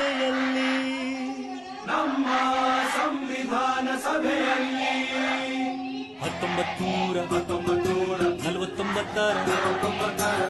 ಸಭೆಯಲ್ಲಿ ನಮ್ಮ ಸಂವಿಧಾನ ಸಭೆಯಲ್ಲಿ ಹತ್ತೊಂಬತ್ತು ನೂರ ಹತ್ತೊಂಬತ್ತು ನೂರ ನಲವತ್ತೊಂಬತ್ತರ ನಲವತ್ತೊಂಬತ್ತರ.